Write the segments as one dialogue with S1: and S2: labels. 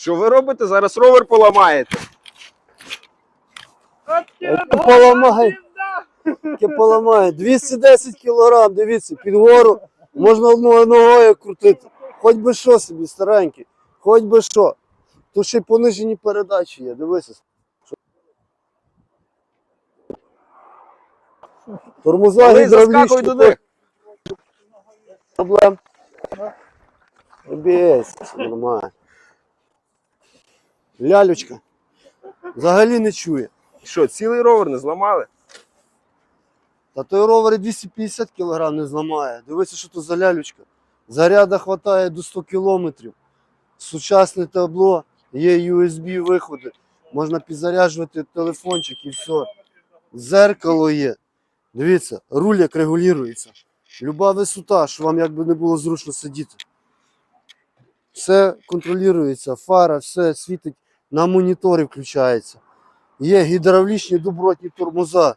S1: Що ви робите? Зараз ровер поламаєте.
S2: Поламай. Яке поламає. 210 кілограм, дивіться, під гору можна одною ногою крутити. Хоч би що собі, старенький, хоч би що. Тут ще й понижені передачі є, дивися. Тормоза гідравлічні.
S1: до них.
S2: Проблем. Бійся, нормально. Лялючка. Взагалі не чує.
S1: Що, цілий ровер не зламали?
S2: Та той ровер і 250 кг не зламає. Дивися, що тут за лялючка. Заряда хватає до 100 км. Сучасне табло, є USB виходи. Можна підзаряджувати телефончик і все. Зеркало є. Дивіться, руль як регулюється. Люба висота, що вам якби не було зручно сидіти. Все контролюється, фара, все світить, на моніторі включається. Є гідравлічні добротні тормоза.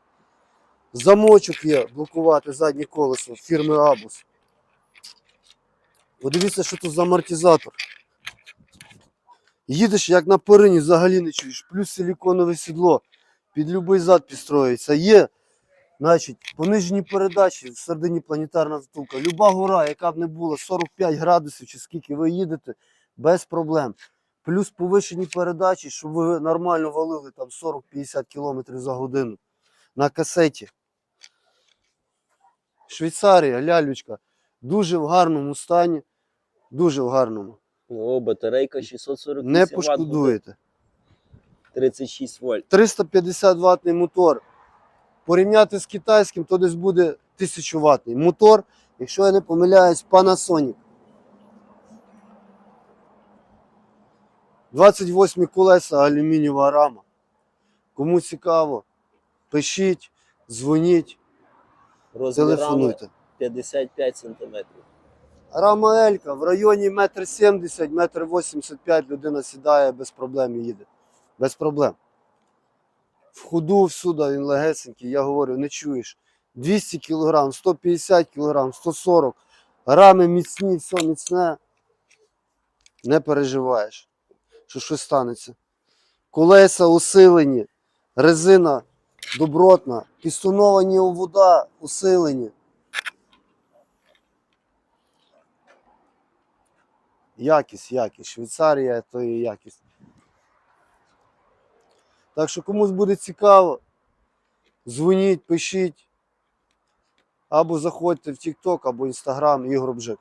S2: Замочок є блокувати заднє колесо фірми Абус. Подивіться, що тут за амортизатор. Їдеш як на перині, взагалі не чуєш. Плюс силіконове сідло. Під будь-який зад підстроїться. Є, значить, понижені передачі, всередині планетарна втулка. Люба гора, яка б не була, 45 градусів чи скільки ви їдете, без проблем. Плюс повишені передачі, щоб ви нормально валили там 40-50 км за годину на касеті. Швейцарія, лялючка. Дуже в гарному стані. Дуже в гарному.
S3: О, батарейка 648
S2: Не пошкодуєте.
S3: 36 вольт.
S2: 350 ваттний мотор. Порівняти з китайським, то десь буде 1000 ваттний мотор, якщо я не помиляюсь, Panasonic. 28 колеса, алюмінієва рама. Кому цікаво, пишіть, дзвоніть,
S3: Розмір рами
S2: телефонуйте.
S3: 55 см.
S2: Рама Елька в районі 1,70 м, 1,85 м людина сідає без проблем їде. Без проблем. В ходу всюди він легесенький, я говорю, не чуєш. 200 кг, 150 кг, 140 Рами міцні, все міцне. Не переживаєш, що щось станеться. Колеса усилені, резина добротна, пістоновані вода усилені. Якість, якість. Швейцарія то і якість. Так що комусь буде цікаво, дзвоніть, пишіть. Або заходьте в TikTok, або Instagram Ігор Бжик.